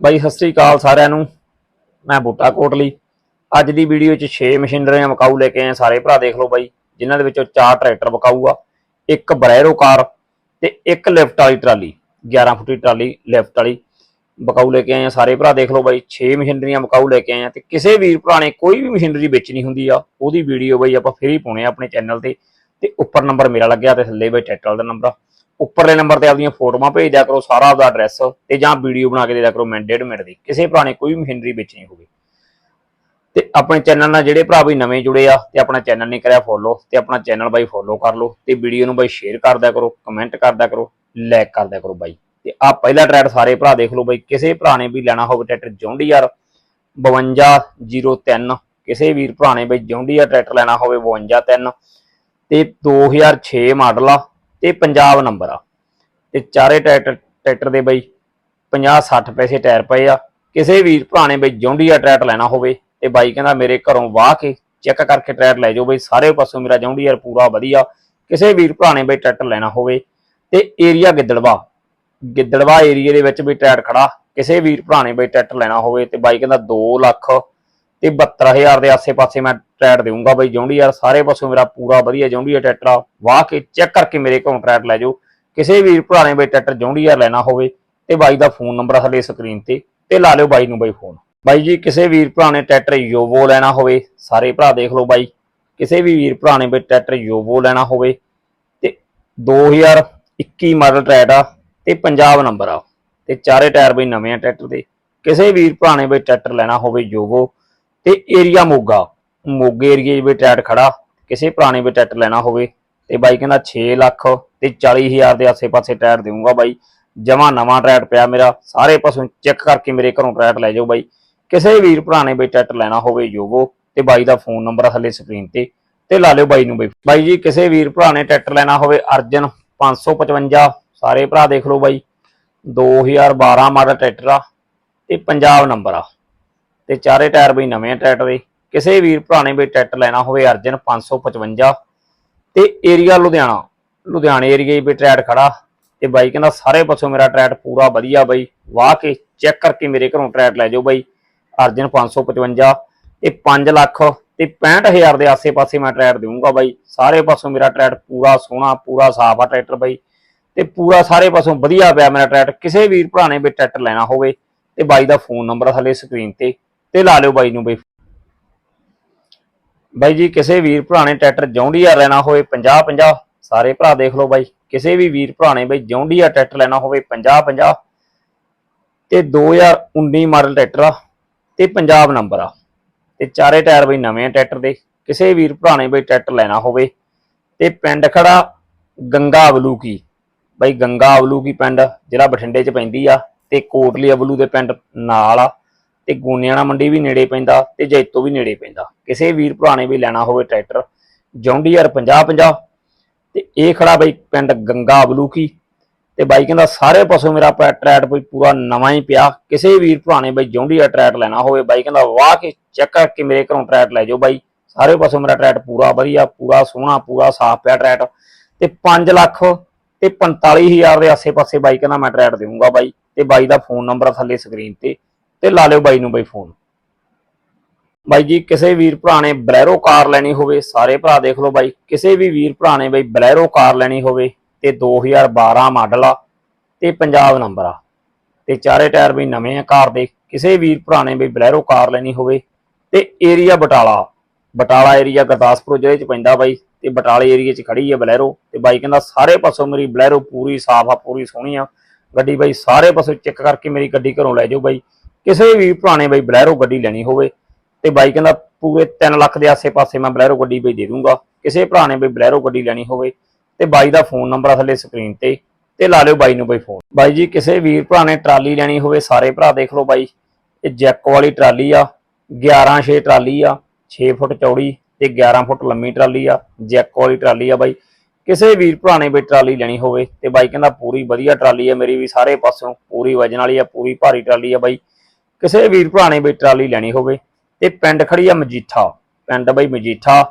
ਬਾਈ, ਸਤਿ ਸ੍ਰੀ ਅਕਾਲ ਸਾਰਿਆਂ ਨੂੰ। ਮੈਂ ਬੂਟਾ ਕੋਟਲੀ। ਅੱਜ ਦੀ ਵੀਡੀਓ 'ਚ 6 ਮਸ਼ੀਨਰੀਆਂ ਮਕਾਊ ਲੈ ਕੇ ਆਏ ਸਾਰੇ ਭਰਾ, ਦੇਖ ਲਓ ਬਾਈ, ਜਿਨ੍ਹਾਂ ਦੇ ਵਿੱਚੋਂ ਚਾਰ ਟਰੈਕਟਰ ਮਕਾਊ ਆ। ਇੱਕ ਬਰੈਰੋ ਕਾਰ ਤੇ ਇੱਕ ਲਿਫਟ ਵਾਲੀ ਟਰਾਲੀ 11 ਫੁੱਟੀ ਟਰਾਲੀ ਲਿਫਟ ਵਾਲੀ ਮਕਾਊ ਲੈ ਕੇ ਆਏ ਆ ਸਾਰੇ ਭਰਾ, ਦੇਖ ਲਓ ਬਾਈ 6 ਮਸ਼ੀਨਰੀਆਂ ਮਕਾਊ ਲੈ ਕੇ ਆਏ ਆ ਤੇ ਕਿਸੇ ਵੀਰ ਭਰਾ ਨੇ ਕੋਈ ਵੀ ਮਸ਼ੀਨਰੀ ਵੇਚਣੀ ਹੁੰਦੀ ਆ, ਉਹਦੀ ਵੀਡੀਓ ਬਾਈ ਆਪਾਂ ਫ੍ਰੀ ਪਾਉਣੇ ਆ ਆਪਣੇ ਚੈਨਲ ਤੇ। ਤੇ ਉੱਪਰ ਨੰਬਰ ਮੇਰਾ ਲੱਗਿਆ ਤੇ ਥੱਲੇ ਬਾਈ ਟਰੈਕਟਰ ਦਾ ਨੰਬਰ ਉੱਪਰਲੇ ਨੰਬਰ ਤੇ ਆਪਦੀਆਂ ਫੋਟੋਆਂ ਭੇਜ ਦਿਆ ਕਰੋ, ਸਾਰਾ ਆਪਦਾ ਐਡਰੈਸ ਤੇ ਜਾਂ ਵੀਡੀਓ ਬਣਾ ਕੇ ਦੇ ਦਿਆ ਕਰੋ ਮਿੰਟ ਡੇਢ ਮਿੰਟ ਦੀ ਕਿਸੇ ਭਰਾ ਨੇ ਕੋਈ ਵੀ ਮਸ਼ੀਨਰੀ ਵੇਚਣੀ ਹੋਵੇ। ਤੇ ਆਪਣੇ ਚੈਨਲ ਨਾਲ ਜਿਹੜੇ ਭਰਾ ਵੀ ਨਵੇਂ ਜੁੜੇ ਆ, ਤੇ ਆਪਣਾ ਚੈਨਲ ਨਹੀਂ ਕਰਿਆ ਫੋਲੋ ਤੇ ਆਪਣਾ ਚੈਨਲ ਬਾਈ ਫੋਲੋ ਕਰ ਲਓ, ਤੇ ਵੀਡੀਓ ਨੂੰ ਬਾਈ ਸ਼ੇਅਰ ਕਰ ਦਿਆ ਕਰੋ ਕਮੈਂਟ ਕਰ ਦਿਆ ਕਰੋ ਲਾਈਕ ਕਰ ਦਿਆ ਕਰੋ ਬਾਈ। ਤੇ ਆ ਪਹਿਲਾ ਟਰੈਕਟਰ ਸਾਰੇ ਭਰਾ ਦੇਖ ਲਓ ਬਾਈ, ਕਿਸੇ ਭਰਾ ਨੇ ਵੀ ਲੈਣਾ ਹੋਵੇ ਟਰੈਕਟਰ ਜੌਂਡੀਆਰ 5203 ਕਿਸੇ ਵੀਰ ਭਰਾ ਨੇ ਬਾਈ ਜੌਂਡੀਆਰ ਟਰੈਕਟਰ ਲੈਣਾ ਹੋਵੇ 523 ਤੇ 2006 ਮਾਡਲ ਆ ਤੇ ਪੰਜਾਬ ਨੰਬਰ ਆ। ਤੇ ਚਾਰੇ ਟਰੈਕਟਰ ਟਰੈਕਟਰ ਦੇ ਬਈ 50 60 ਪੈਸੇ ਟਾਇਰ ਪਏ ਆ। ਕਿਸੇ ਵੀਰ ਭਰਾ ਨੇ ਬਈ ਜੌਂਡੀਆ ਟਰੈਕਟਰ ਲੈਣਾ ਹੋਵੇ ਤੇ ਬਾਈ ਕਹਿੰਦਾ ਮੇਰੇ ਘਰੋਂ ਵਾਹ ਕੇ ਚੈੱਕ ਕਰਕੇ ਟਰੈਕਟਰ ਲੈ ਜਾਓ ਬਈ, ਸਾਰੇ ਪਾਸੋਂ ਮੇਰਾ ਜੌਂਡੀਆ ਪੂਰਾ ਵਧੀਆ। ਕਿਸੇ ਵੀਰ ਭਰਾ ਨੇ ਬਈ ਟਰੈਕਟਰ ਲੈਣਾ ਹੋਵੇ ਤੇ ਏਰੀਆ ਗਿੱਦੜਵਾ। ਗਿੱਦੜਵਾ ਏਰੀਆ ਦੇ ਵਿੱਚ ਵੀ ਟਰੈਕਟਰ ਖੜਾ। ਕਿਸੇ ਵੀਰ ਭਰਾ ਨੇ ਬਈ ਟਰੈਕਟਰ ਲੈਣਾ ਹੋਵੇ ਤੇ ਬਾਈ ਕਹਿੰਦਾ 2 ਲੱਖ ਤੇ 72000 ਦੇ ਆਸੇ-ਪਾਸੇ ਮੈਂ ਟਰੈਕਟਰ ਦੇਵਾਂਗਾ ਬਈ ਜੌਂਡੀਆਰ ਸਾਰੇ ਪਾਸੋਂ ਮੇਰਾ ਪੂਰਾ ਵਧੀਆ ਜੌਂਡੀਆ ਟਰੈਕਟਰ ਆ। ਵਾਹ ਕੇ ਚੈੱਕ ਕਰਕੇ ਮੇਰੇ ਘਰੋਂ ਟਰੈਕਟਰ ਲੈ ਜਾਓ। ਕਿਸੇ ਵੀਰ ਭਰਾ ਨੇ ਬਈ ਟਰੈਕਟਰ ਜੌਂਡੀਆਰ ਲੈਣਾ ਹੋਵੇ ਤੇ ਬਾਈ ਦਾ ਫੋਨ ਨੰਬਰ ਥੱਲੇ ਸਕਰੀਨ ਤੇ ਤੇ ਲਾ ਲਿਓ ਬਾਈ ਨੂੰ ਬਾਈ ਫੋਨ। ਬਾਈ ਜੀ, ਕਿਸੇ ਵੀਰ ਭਰਾ ਨੇ ਟਰੈਕਟਰ ਯੋਵੋ ਲੈਣਾ ਹੋਵੇ, ਸਾਰੇ ਭਰਾ ਦੇਖ ਲਓ ਬਾਈ। ਕਿਸੇ ਵੀ ਵੀਰ ਭਰਾ ਨੇ ਬਈ ਟਰੈਕਟਰ ਯੋਵੋ ਲੈਣਾ ਹੋਵੇ ਤੇ 2021 ਮਾਡਲ ਟਰੈਕਟਰ ਆ ਤੇ ਪੰਜਾਬ ਨੰਬਰ ਆ। ਤੇ ਚਾਰੇ ਟਾਇਰ ਬਈ ਨਵੇਂ ਆ ਟਰੈਕਟਰ ਦੇ। ਕਿਸੇ ਵੀਰ ਭਰਾ ਨੇ ਬਈ ਟਰੈਕਟਰ ਲੈਣਾ ਹੋਵੇ ਯੋਵੋ ਤੇ ਏਰੀਆ ਮੋਗਾ। ਮੋਗੇ ਏਰੀਏ 'ਚ ਵੀ ਖੜਾ। ਕਿਸੇ ਭਰਾ ਨੇ ਵੀ ਲੈਣਾ ਹੋਵੇ। ਤੇ ਬਾਈ ਕਹਿੰਦਾ 6 ਲੱਖ ਤੇ 40000 ਦੇ ਆਸੇ-ਪਾਸੇ ਟਾਇਰ ਦੇਵਾਂਗਾ ਬਾਈ। ਜਮਾ ਨਵਾਂ ਟਰੈਕਟਰ ਪਿਆ ਮੇਰਾ। ਸਾਰੇ ਪਾਸੋਂ ਚੈੱਕ ਕਰਕੇ ਮੇਰੇ ਘਰੋਂ ਟਰੈਕਟਰ ਲੈ ਜਾਓ ਬਾਈ। ਕਿਸੇ ਵੀਰ ਭਰਾ ਨੇ ਬਈ ਟਰੈਕਟਰ ਲੈਣਾ ਹੋਵੇ ਯੋਗੋ ਤੇ ਬਾਈ ਦਾ ਫੋਨ ਨੰਬਰ ਥੱਲੇ ਸਕਰੀਨ ਤੇ। ਤੇ ਲਾ ਲਿਓ ਬਾਈ ਨੂੰ ਬਈ ਬਾਈ ਜੀ, ਕਿਸੇ ਵੀਰ ਭਰਾ ਨੇ ਟਰੈਕਟਰ ਲੈਣਾ ਹੋਵੇ ਅਰਜਨ 555 ਸਾਰੇ ਭਰਾ ਦੇਖ ਲਓ ਬਾਈ। 2012 ਮਾਡਲ ਟਰੈਕਟਰ ਆ। ਤੇ ਪੰਜਾਬ ਨੰਬਰ ਆ। ਤੇ ਚਾਰੇ ਟਾਇਰ ਬਈ ਨਵੇਂ ਟਰੈਕਟਰ ਦੇ ਕਿਸੇ ਵੀਰ ਭਰਾ ਨੇ ਬਈ ਟਰੈਕਟਰ ਲੈਣਾ ਹੋਵੇ, ਅਰਜਨ 555 ਤੇ ਏਰੀਆ ਲੁਧਿਆਣਾ, ਲੁਧਿਆਣੇ ਏਰੀਏ 'ਚ ਵੀ ਟਰੈਕਟਰ ਖੜਾ। ਤੇ ਬਾਈ ਕਹਿੰਦਾ, ਸਾਰੇ ਪਾਸੋਂ ਮੇਰਾ ਟਰੈਕਟਰ ਪੂਰਾ ਵਧੀਆ ਬਾਈ। ਵਾਹ ਕੇ ਚੈੱਕ ਕਰਕੇ ਮੇਰੇ ਘਰੋਂ ਟਰੈਕਟਰ ਲੈ ਜਾਓ ਬਾਈ। ਅਰਜਨ 555 ਤੇ 5 ਲੱਖ ਤੇ 65000 ਦੇ ਆਸੇ-ਪਾਸੇ ਮੈਂ ਟਰੈਕਟਰ ਦੇਵਾਂਗਾ ਬਾਈ। ਸਾਰੇ ਪਾਸੋਂ ਮੇਰਾ ਟਰੈਕਟਰ ਪੂਰਾ ਸੋਹਣਾ, ਪੂਰਾ ਸਾਫ਼ ਆ ਟਰੈਕਟਰ ਬਾਈ। ਤੇ ਪੂਰਾ ਸਾਰੇ ਪਾਸੋਂ ਵਧੀਆ ਪਿਆ ਮੇਰਾ ਟਰੈਕਟਰ ਕਿਸੇ ਵੀਰ ਭਰਾ ਨੇ ਵੀ ਟਰੈਕਟਰ ਲੈਣਾ ਹੋਵੇ, ਤੇ ਬਾਈ ਦਾ ਫੋਨ ਨੰਬਰ ਹਲੇ ਸਕਰੀਨ ਤੇ। ਤੇ ਲਾ ਲਿਓ ਬਾਈ ਨੂੰ ਬਈ। ਬਾਈ ਜੀ, ਕਿਸੇ ਵੀਰ ਭਰਾ ਨੇ ਟਰੈਕਟਰ ਜੌਂਡੀਆ ਲੈਣਾ ਹੋਵੇ 50 50 ਸਾਰੇ ਭਰਾ ਦੇਖ ਲਓ ਬਾਈ। ਕਿਸੇ ਵੀ ਵੀਰ ਭਰਾ ਨੇ ਬਾਈ ਜੌਂਡੀਆ ਟਰੈਕਟਰ ਲੈਣਾ ਹੋਵੇ 50 50 ਤੇ 2019 ਮਾਡਲ ਟਰੈਕਟਰ ਆ, ਤੇ ਪੰਜਾਬ ਨੰਬਰ ਆ। ਤੇ ਚਾਰੇ ਟਾਇਰ ਬਈ ਨਵੇਂ ਆ ਟਰੈਕਟਰ ਦੇ। ਕਿਸੇ ਵੀਰ ਭਰਾ ਨੇ ਬਈ ਟਰੈਕਟਰ ਲੈਣਾ ਹੋਵੇ, ਤੇ ਪਿੰਡ ਖੜਾ ਗੰਗਾ ਅਵਲੂ ਕੀ ਬਈ ਗੰਗਾ ਅਵਲੂ ਕੀ ਪਿੰਡ, ਜਿਹੜਾ ਬਠਿੰਡੇ 'ਚ ਪੈਂਦੀ ਆ, ਤੇ ਕੋਟਲੀ ਅਵਲੂ ਦੇ ਪਿੰਡ ਨਾਲ ਆ। ਤੇ ਗੂਨਿਆਣਾ ਮੰਡੀ ਵੀ ਨੇੜੇ ਪੈਂਦਾ ਤੇ ਜੈਤੋ ਵੀ ਨੇੜੇ ਪੈਂਦਾ। ਕਿਸੇ ਵੀਰ ਭਰਾ ਨੇ ਵੀ ਲੈਣਾ ਹੋਵੇ ਟਰੈਕਟਰ ਜੌਂਡੀਆਰ 50 50 ਤੇ ਇਹ ਖੜਾ ਬਾਈ ਪਿੰਡ ਗੰਗਾ ਅਵਲੂ ਤੇ ਬਾਈ ਕਹਿੰਦਾ ਸਾਰੇ ਪਾਸੋਂ ਮੇਰਾ ਪੈ- ਟਰੈਕਟਰ ਪੂਰਾ ਨਵਾਂ ਹੀ ਪਿਆ। ਕਿਸੇ ਵੀਰ ਭਰਾ ਨੇ ਬਈ ਜੌਂਡੀਆਰ ਟਰੈਕਟਰ ਲੈਣਾ ਹੋਵੇ, ਬਾਈ ਕਹਿੰਦਾ ਵਾਹ ਕੇ ਚੈੱਕ ਕਰਕੇ ਮੇਰੇ ਘਰੋਂ ਟਰੈਕਟਰ ਲੈ ਜਾਓ ਬਾਈ। ਸਾਰੇ ਪਾਸੋਂ ਮੇਰਾ ਟਰੈਟ ਪੂਰਾ ਵਧੀਆ, ਪੂਰਾ ਸੋਹਣਾ, ਪੂਰਾ ਸਾਫ਼ ਪਿਆ ਟਰੈਕਟਰ ਤੇ 5 ਲੱਖ ਤੇ 45000 ਦੇ ਆਸੇ-ਪਾਸੇ ਬਾਈ ਕਹਿੰਦਾ ਮੈਂ ਟਰੈਟ ਦੇਵਾਂਗਾ ਬਾਈ ਤੇ ਬਾਈ ਦਾ ਫੋਨ ਨੰਬਰ ਥੱਲੇ ਸਕਰੀਨ ਤੇ। ਤੇ ਲਾ ਲਿਓ ਬਾਈ ਨੂੰ ਬਾਈ ਫੋਨ। ਬਾਈ ਜੀ, ਕਿਸੇ ਵੀਰ ਭਰਾ ਨੇ ਬਲੈਰੋ ਕਾਰ ਲੈਣੀ ਹੋਵੇ, ਸਾਰੇ ਭਰਾ ਦੇਖ ਲਓ ਬਾਈ। ਕਿਸੇ ਵੀ ਵੀਰ ਭਰਾ ਨੇ ਬਾਈ ਬਲੈਰੋ ਕਾਰ ਲੈਣੀ ਹੋਵੇ, ਤੇ 2012 ਮਾਡਲ ਆ, ਤੇ ਪੰਜਾਬ ਨੰਬਰ ਆ। ਤੇ ਚਾਰੇ ਟਾਇਰ ਵੀ ਨਵੇਂ ਆ ਕਾਰ ਦੇ। ਕਿਸੇ ਵੀਰ ਭਰਾ ਨੇ ਬਈ ਬਲੈਰੋ ਕਾਰ ਲੈਣੀ ਹੋਵੇ, ਤੇ ਏਰੀਆ ਬਟਾਲਾ ਬਟਾਲਾ ਏਰੀਆ ਗੁਰਦਾਸਪੁਰ ਜ਼ਿਲ੍ਹੇ ਚ ਪੈਂਦਾ ਬਾਈ, ਤੇ ਬਟਾਲੇ ਏਰੀਆ ਚ ਖੜੀ ਹੈ ਬਲੈਰੋ। ਤੇ ਬਾਈ ਕਹਿੰਦਾ, ਸਾਰੇ ਪਾਸੋਂ ਮੇਰੀ ਬਲੈਰੋ ਪੂਰੀ ਸਾਫ਼ ਆ, ਪੂਰੀ ਸੋਹਣੀ ਆ। ਗੱਡੀ ਬਾਈ ਸਾਰੇ ਪਾਸੋਂ ਚੈੱਕ ਕਰਕੇ ਮੇਰੀ ਗੱਡੀ ਘਰੋਂ ਲੈ ਜਾਓ ਬਾਈ। ਕਿਸੇ ਵੀ ਭਰਾ ਨੇ ਬਾਈ ਬਲੈਰੋ ਗੱਡੀ ਲੈਣੀ ਹੋਵੇ ਤੇ ਬਾਈ ਕਹਿੰਦਾ ਪੂਰੇ 3 ਲੱਖ ਦੇ ਆਸੇ-ਪਾਸੇ ਮੈਂ ਬਲੈਰੋ ਗੱਡੀ ਬਈ ਦੇ ਦੂੰਗਾ। ਕਿਸੇ ਭਰਾ ਨੇ ਬਈ ਬਲੈਰੋ ਗੱਡੀ ਲੈਣੀ ਹੋਵੇ ਤੇ ਬਾਈ ਦਾ ਫੋਨ ਨੰਬਰ ਆ ਥੱਲੇ ਸਕਰੀਨ ਤੇ ਤੇ ਲਾ ਲਿਓ ਬਾਈ ਨੂੰ ਬਈ ਫੋਨ। ਬਾਈ ਜੀ, ਕਿਸੇ ਵੀਰ ਭਰਾ ਨੇ ਟਰਾਲੀ ਲੈਣੀ ਹੋਵੇ ਸਾਰੇ ਭਰਾ ਦੇਖ ਲਓ ਬਾਈ। ਇਹ ਜੈਕ ਵਾਲੀ ਟਰਾਲੀ ਆ 11 6 ਟਰਾਲੀ ਆ 6 ਫੁੱਟ ਚੌੜੀ ਤੇ 11 ਫੁੱਟ ਲੰਮੀ ਟਰਾਲੀ ਆ, ਜੈਕ ਵਾਲੀ ਟਰਾਲੀ ਆ ਬਾਈ। ਕਿਸੇ ਵੀਰ ਭਰਾ ਨੇ ਬਈ ਟਰਾਲੀ ਲੈਣੀ ਹੋਵੇ ਤੇ ਬਾਈ ਕਹਿੰਦਾ ਪੂਰੀ ਵਧੀਆ ਟਰਾਲੀ ਆ, ਮੇਰੀ ਵੀ ਸਾਰੇ ਪਾਸੋਂ ਪੂਰੀ ਵਜਨ ਵਾਲੀ ਆ, ਪੂਰੀ ਭਾਰੀ ਟਰਾਲੀ ਆ ਬਾਈ। ਕਿਸੇ ਵੀਰ ਭਰਾ ਨੇ ਬਈ ਟਰਾਲੀ ਲੈਣੀ ਹੋਵੇ ਤੇ ਪਿੰਡ ਖੜੀ ਆ ਮਜੀਠਾ, ਪਿੰਡ ਬਈ ਮਜੀਠਾ,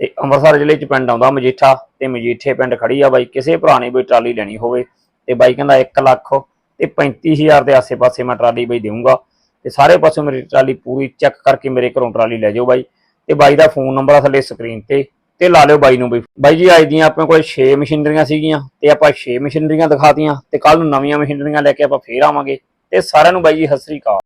ਤੇ ਅੰਮ੍ਰਿਤਸਰ ਜ਼ਿਲ੍ਹੇ ਚ ਪਿੰਡ ਆਉਂਦਾ ਮਜੀਠਾ, ਤੇ ਮਜੀਠੇ ਪਿੰਡ ਖੜੀ ਆ ਬਾਈ, ਕਿਸੇ ਭਰਾ ਨੇ ਬਈ ਟਰਾਲੀ ਲੈਣੀ ਹੋਵੇ, ਤੇ ਬਾਈ ਕਹਿੰਦਾ 1 ਲੱਖ, ਤੇ 35000 ਦੇ ਆਸੇ-ਪਾਸੇ ਮੈਂ ਟਰਾਲੀ ਬਾਈ ਦੇਵਾਂਗਾ ਤੇ ਸਾਰੇ ਪਾਸੋਂ ਮੇਰੀ ਟਰਾਲੀ ਪੂਰੀ ਚੈੱਕ ਕਰਕੇ ਮੇਰੇ ਘਰੋਂ ਟਰਾਲੀ ਲੈ ਜਾਓ ਬਾਈ, ਤੇ ਬਾਈ ਦਾ ਫੋਨ ਨੰਬਰ ਆ ਥੱਲੇ ਸਕਰੀਨ ਤੇ ਤੇ ਲਾ ਲਿਓ ਬਾਈ ਨੂੰ ਬਈ ਬਾਈ ਜੀ, ਅੱਜ ਦੀਆਂ ਆਪਣੇ ਕੋਲ 6 ਮਸ਼ੀਨਰੀਆਂ ਸੀਗੀਆਂ, ਤੇ ਆਪਾਂ 6 ਮਸ਼ੀਨਰੀਆਂ ਦਿਖਾਤੀਆਂ ਤੇ ਕੱਲ ਨੂੰ ਨਵੀਆਂ ਮਸ਼ੀਨਰੀਆਂ ਲੈ ਕੇ ਆਪਾਂ ਫੇਰ ਆਵਾਂਗੇ, ਤੇ ਸਾਰਿਆਂ ਨੂੰ ਬਾਈ ਜੀ, ਸਤਿ ਸ੍ਰੀ ਅਕਾਲ।